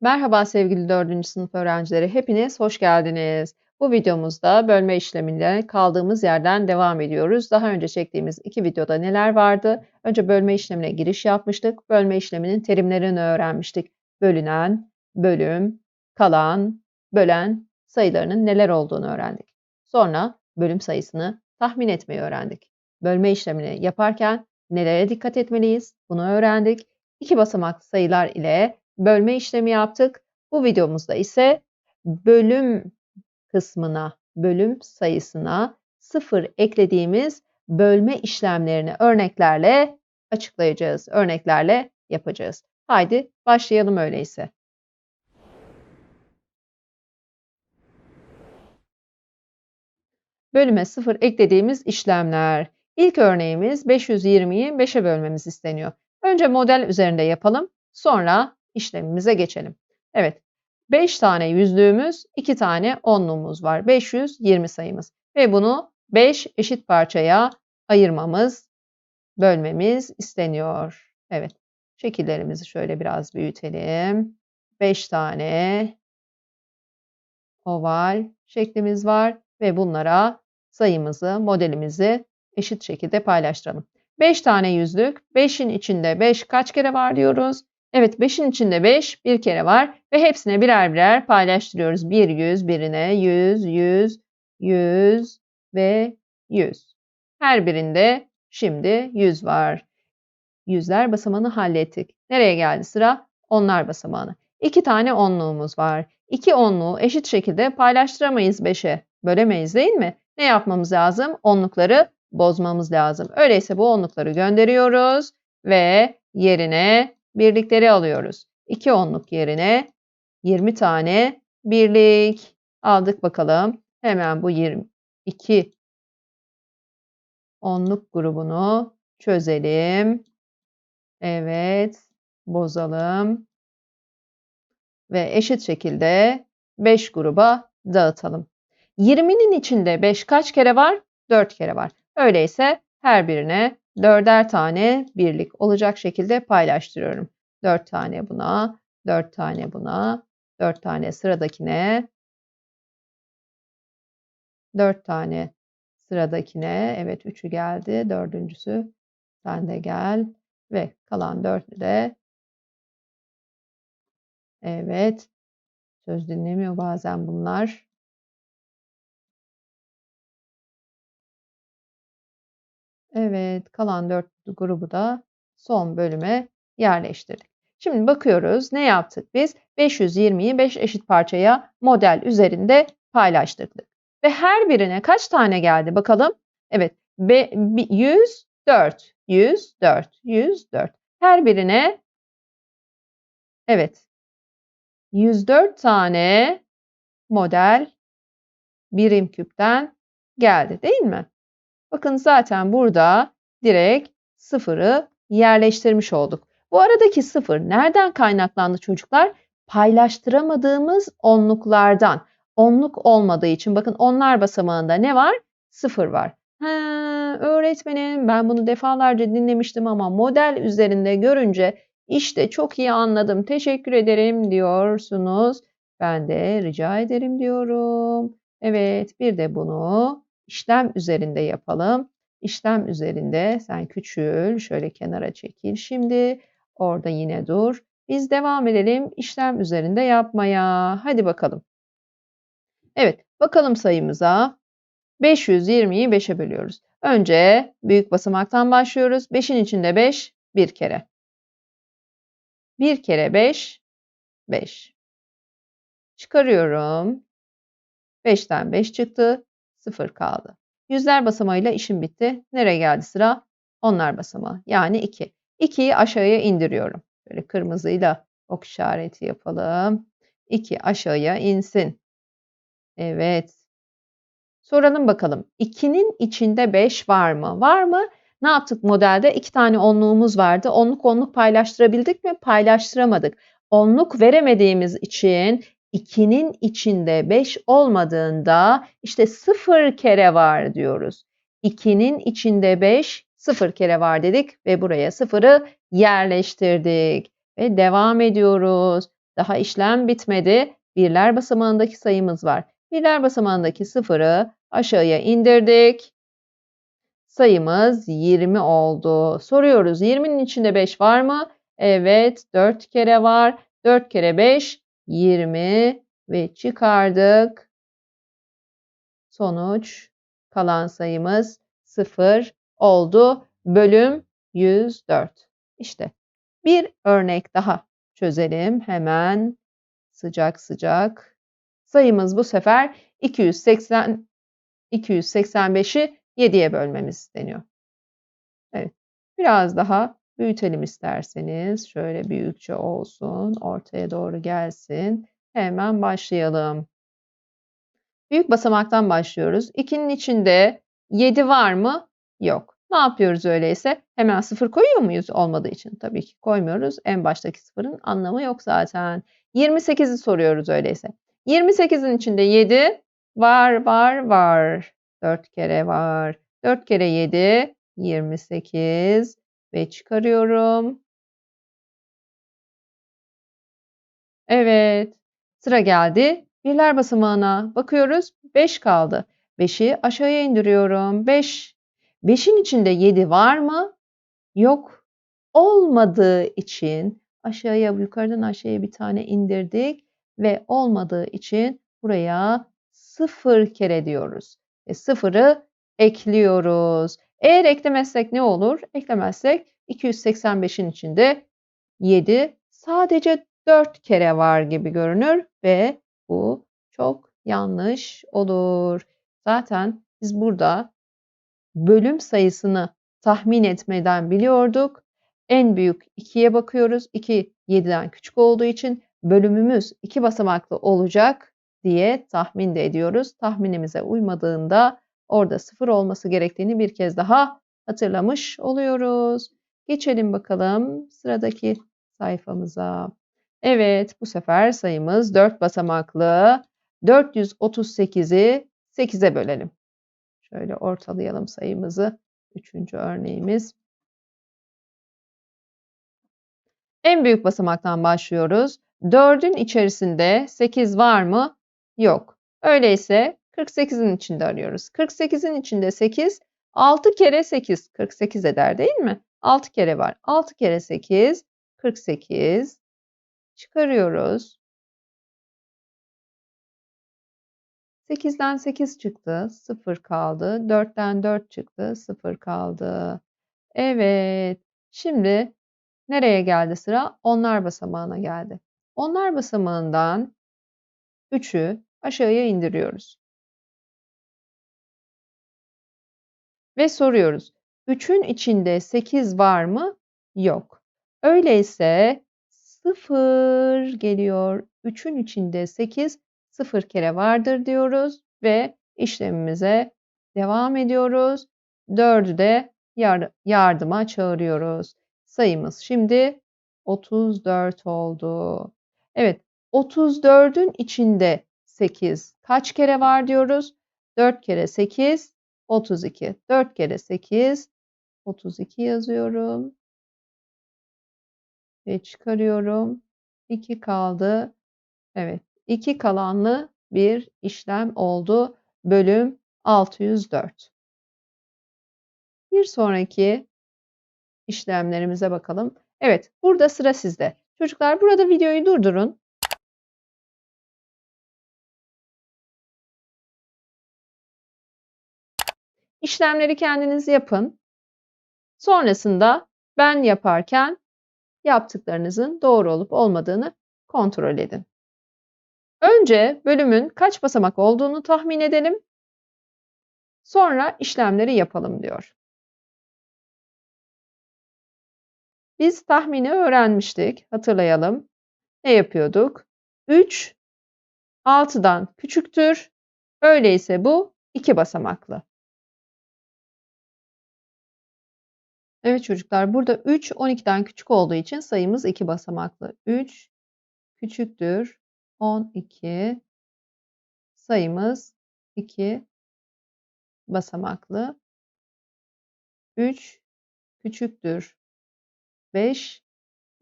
Merhaba sevgili 4. sınıf öğrencileri, hepiniz hoş geldiniz. Bu videomuzda bölme işleminde kaldığımız yerden devam ediyoruz. Daha önce çektiğimiz iki videoda neler vardı? Önce bölme işlemine giriş yapmıştık. Bölme işleminin terimlerini öğrenmiştik. Bölünen, bölüm, kalan, bölen sayılarının neler olduğunu öğrendik. Sonra bölüm sayısını tahmin etmeyi öğrendik. Bölme işlemini yaparken nelere dikkat etmeliyiz? Bunu öğrendik. İki basamaklı sayılar ile bölme işlemi yaptık. Bu videomuzda ise bölüm kısmına, bölüm sayısına sıfır eklediğimiz bölme işlemlerini örneklerle açıklayacağız. Örneklerle yapacağız. Haydi başlayalım öyleyse. Bölüme sıfır eklediğimiz işlemler. İlk örneğimiz 520'yi 5'e bölmemiz isteniyor. Önce model üzerinde yapalım. Sonra işlemimize geçelim. Evet. 5 tane yüzlüğümüz, 2 tane onluğumuz var. 520 sayımız. Ve bunu 5 eşit parçaya ayırmamız, bölmemiz isteniyor. Evet. Şekillerimizi şöyle biraz büyütelim. 5 tane oval şeklimiz var ve bunlara sayımızı, modelimizi eşit şekilde paylaştıralım. 5 tane yüzlük, 5'in içinde 5 kaç kere var diyoruz? Evet 5'in içinde 5 bir kere var ve hepsine birer birer paylaştırıyoruz. Bir yüz birine 100, 100, 100 ve 100. Her birinde şimdi 100 var. Yüzler basamağını hallettik. Nereye geldi sıra? Onlar basamağını. İki tane onluğumuz var. İki onluğu eşit şekilde paylaştıramayız 5'e. Bölemeyiz değil mi? Ne yapmamız lazım? Onlukları bozmamız lazım. Öyleyse bu onlukları gönderiyoruz ve yerine birlikleri alıyoruz. 2 onluk yerine 20 tane birlik aldık bakalım. Hemen bu 22 onluk grubunu çözelim. Evet, bozalım. Ve eşit şekilde 5 gruba dağıtalım. 20'nin içinde 5 kaç kere var? 4 kere var. Öyleyse her birine dörder tane birlik olacak şekilde paylaştırıyorum. 4 tane buna, 4 tane buna, 4 tane sıradakine, 4 tane sıradakine. Evet 3'ü geldi. Dördüncüsü sen de gel. Ve kalan 4'ü de Evet. Söz dinlemiyor bazen bunlar. Evet, kalan 4 grubu da son bölüme yerleştirdik. Şimdi bakıyoruz ne yaptık biz? 520'yi 5 eşit parçaya model üzerinde paylaştırdık. Ve her birine kaç tane geldi bakalım? Evet, 104, 104, 104. Her birine evet 104 tane model birim küpten geldi değil mi? Bakın zaten burada direkt sıfırı yerleştirmiş olduk. Bu aradaki sıfır nereden kaynaklandı çocuklar? Paylaştıramadığımız onluklardan. Onluk olmadığı için bakın onlar basamağında ne var? Sıfır var. He, öğretmenim ben bunu defalarca dinlemiştim ama model üzerinde görünce işte çok iyi anladım. Teşekkür ederim diyorsunuz. Ben de rica ederim diyorum. Evet bir de bunu işlem üzerinde yapalım. İşlem üzerinde sen küçül, şöyle kenara çekil şimdi. Orada yine dur. Biz devam edelim işlem üzerinde yapmaya. Hadi bakalım. Evet, bakalım sayımıza. 520'yi 5'e bölüyoruz. Önce büyük basamaktan başlıyoruz. 5'in içinde 5, bir kere. Bir kere 5, 5. Çıkarıyorum. 5'ten 5 çıktı. 0 kaldı. Yüzler basamağıyla işim bitti. Nereye geldi sıra? Onlar basamağı. Yani 2. 2'yi aşağıya indiriyorum. Böyle kırmızıyla ok işareti yapalım. 2 aşağıya insin. Evet. Soralım bakalım. 2'nin içinde 5 var mı? Var mı? Ne yaptık modelde? 2 tane onluğumuz vardı. Onluk onluk paylaştırabildik mi? Paylaştıramadık. Onluk veremediğimiz için 2'nin içinde 5 olmadığında işte 0 kere var diyoruz. 2'nin içinde 5 0 kere var dedik ve buraya 0'ı yerleştirdik. Ve devam ediyoruz. Daha işlem bitmedi. Birler basamağındaki sayımız var. Birler basamağındaki sıfırı aşağıya indirdik. Sayımız 20 oldu. Soruyoruz 20'nin içinde 5 var mı? Evet 4 kere var. 4 kere 5 20 ve çıkardık. Sonuç kalan sayımız 0 oldu. Bölüm 104. İşte bir örnek daha çözelim hemen sıcak sıcak. Sayımız bu sefer 280 285'i 7'ye bölmemiz isteniyor. Evet. Biraz daha büyütelim isterseniz. Şöyle büyükçe olsun. Ortaya doğru gelsin. Hemen başlayalım. Büyük basamaktan başlıyoruz. 2'nin içinde 7 var mı? Yok. Ne yapıyoruz öyleyse? Hemen sıfır koyuyor muyuz? Olmadığı için tabii ki koymuyoruz. En baştaki sıfırın anlamı yok zaten. 28'i soruyoruz öyleyse. 28'in içinde 7 var var var. 4 kere var. 4 kere 7 28 ve çıkarıyorum. Evet. Sıra geldi. Birler basamağına bakıyoruz. 5 kaldı. 5'i aşağıya indiriyorum. 5. 5'in içinde 7 var mı? Yok. Olmadığı için aşağıya yukarıdan aşağıya bir tane indirdik ve olmadığı için buraya 0 kere diyoruz. Ve 0'ı ekliyoruz. Eğer eklemezsek ne olur? Eklemezsek 285'in içinde 7 sadece 4 kere var gibi görünür ve bu çok yanlış olur. Zaten biz burada bölüm sayısını tahmin etmeden biliyorduk. En büyük 2'ye bakıyoruz. 2 7'den küçük olduğu için bölümümüz 2 basamaklı olacak diye tahmin de ediyoruz. Tahminimize uymadığında orada 0 olması gerektiğini bir kez daha hatırlamış oluyoruz. Geçelim bakalım sıradaki sayfamıza. Evet, bu sefer sayımız 4 basamaklı. 438'i 8'e bölelim. Şöyle ortalayalım sayımızı. Üçüncü örneğimiz. En büyük basamaktan başlıyoruz. 4'ün içerisinde 8 var mı? Yok. Öyleyse 48'in içinde arıyoruz. 48'in içinde 8, 6 kere 8, 48 eder değil mi? 6 kere var. 6 kere 8, 48. Çıkarıyoruz. 8'den 8 çıktı, 0 kaldı. 4'ten 4 çıktı, 0 kaldı. Evet. Şimdi nereye geldi sıra? Onlar basamağına geldi. Onlar basamağından 3'ü aşağıya indiriyoruz. Ve soruyoruz. 3'ün içinde 8 var mı? Yok. Öyleyse 0 geliyor. 3'ün içinde 8 0 kere vardır diyoruz ve işlemimize devam ediyoruz. 4'ü de yardıma çağırıyoruz. Sayımız şimdi 34 oldu. Evet 34'ün içinde 8 kaç kere var diyoruz? 4 kere 8 32. 4 kere 8 32 yazıyorum. Ve çıkarıyorum. 2 kaldı. Evet. 2 kalanlı bir işlem oldu. Bölüm 604. Bir sonraki işlemlerimize bakalım. Evet, burada sıra sizde. Çocuklar burada videoyu durdurun. İşlemleri kendiniz yapın. Sonrasında ben yaparken yaptıklarınızın doğru olup olmadığını kontrol edin. Önce bölümün kaç basamak olduğunu tahmin edelim. Sonra işlemleri yapalım diyor. Biz tahmini öğrenmiştik. Hatırlayalım. Ne yapıyorduk? 3 6'dan küçüktür. Öyleyse bu 2 basamaklı. Evet çocuklar burada 3 12'den küçük olduğu için sayımız 2 basamaklı. 3 küçüktür 12 sayımız 2 basamaklı. 3 küçüktür 5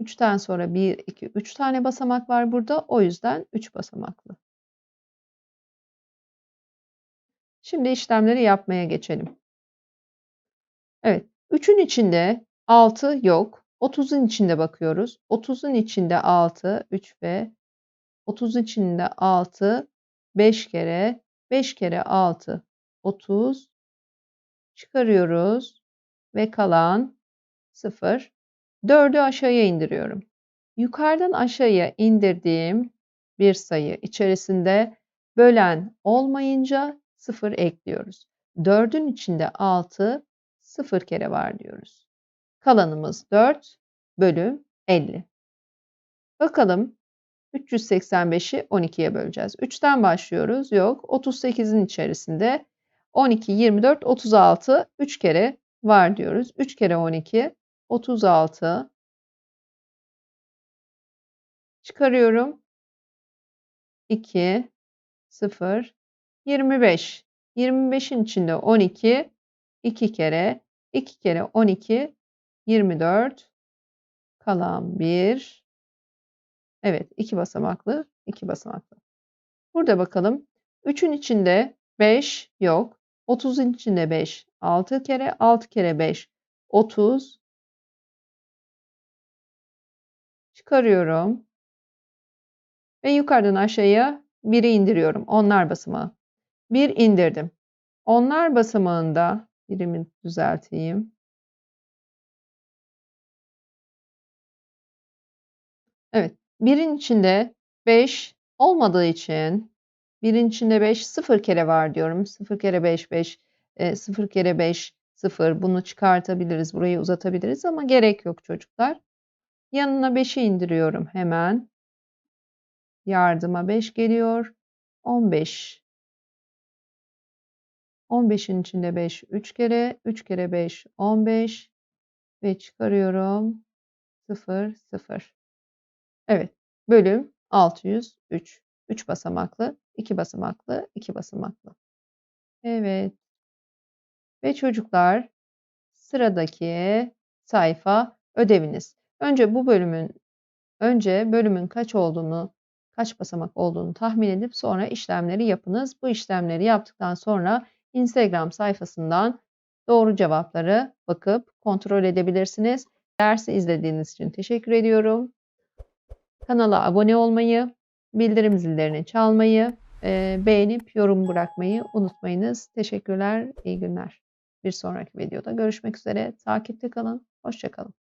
3'ten sonra 1, 2, 3 tane basamak var burada. O yüzden 3 basamaklı. Şimdi işlemleri yapmaya geçelim. Evet. 3'ün içinde 6 yok. 30'un içinde bakıyoruz. 30'un içinde 6, 3 ve 30 içinde 6, 5 kere, 5 kere 6, 30. Çıkarıyoruz ve kalan 0. 4'ü aşağıya indiriyorum. Yukarıdan aşağıya indirdiğim bir sayı içerisinde bölen olmayınca 0 ekliyoruz. 4'ün içinde 6, 0 kere var diyoruz. Kalanımız 4 bölü 50. Bakalım 385'i 12'ye böleceğiz. 3'ten başlıyoruz. Yok. 38'in içerisinde 12, 24, 36 3 kere var diyoruz. 3 kere 12 36 çıkarıyorum. 2 0 25. 25'in içinde 12 2 kere 2 kere 12 24 kalan 1 Evet, 2 basamaklı, 2 basamaklı. Burada bakalım. 3'ün içinde 5 yok. 30'un içinde 5. 6 kere 6 kere 5. 30. Çıkarıyorum. Ve yukarıdan aşağıya 1'i indiriyorum. Onlar basamağı. 1 indirdim. Onlar basamağında birimi düzelteyim. Evet. 1'in içinde 5 olmadığı için 1'in içinde 5 0 kere var diyorum. 0 kere 5 5 e, 0 kere 5 0 bunu çıkartabiliriz. Burayı uzatabiliriz ama gerek yok çocuklar. Yanına 5'i indiriyorum hemen. Yardıma 5 geliyor. 15. 15'in içinde 5 3 kere. 3 kere 5 15. Ve çıkarıyorum. 0 0. Evet. Bölüm 603. 3 basamaklı, 2 basamaklı, 2 basamaklı. Evet. Ve çocuklar sıradaki sayfa ödeviniz. Önce bu bölümün önce bölümün kaç olduğunu, kaç basamak olduğunu tahmin edip sonra işlemleri yapınız. Bu işlemleri yaptıktan sonra Instagram sayfasından doğru cevapları bakıp kontrol edebilirsiniz. Dersi izlediğiniz için teşekkür ediyorum. Kanala abone olmayı, bildirim zillerini çalmayı, e, beğenip yorum bırakmayı unutmayınız. Teşekkürler, iyi günler. Bir sonraki videoda görüşmek üzere. Takipte kalın, hoşçakalın.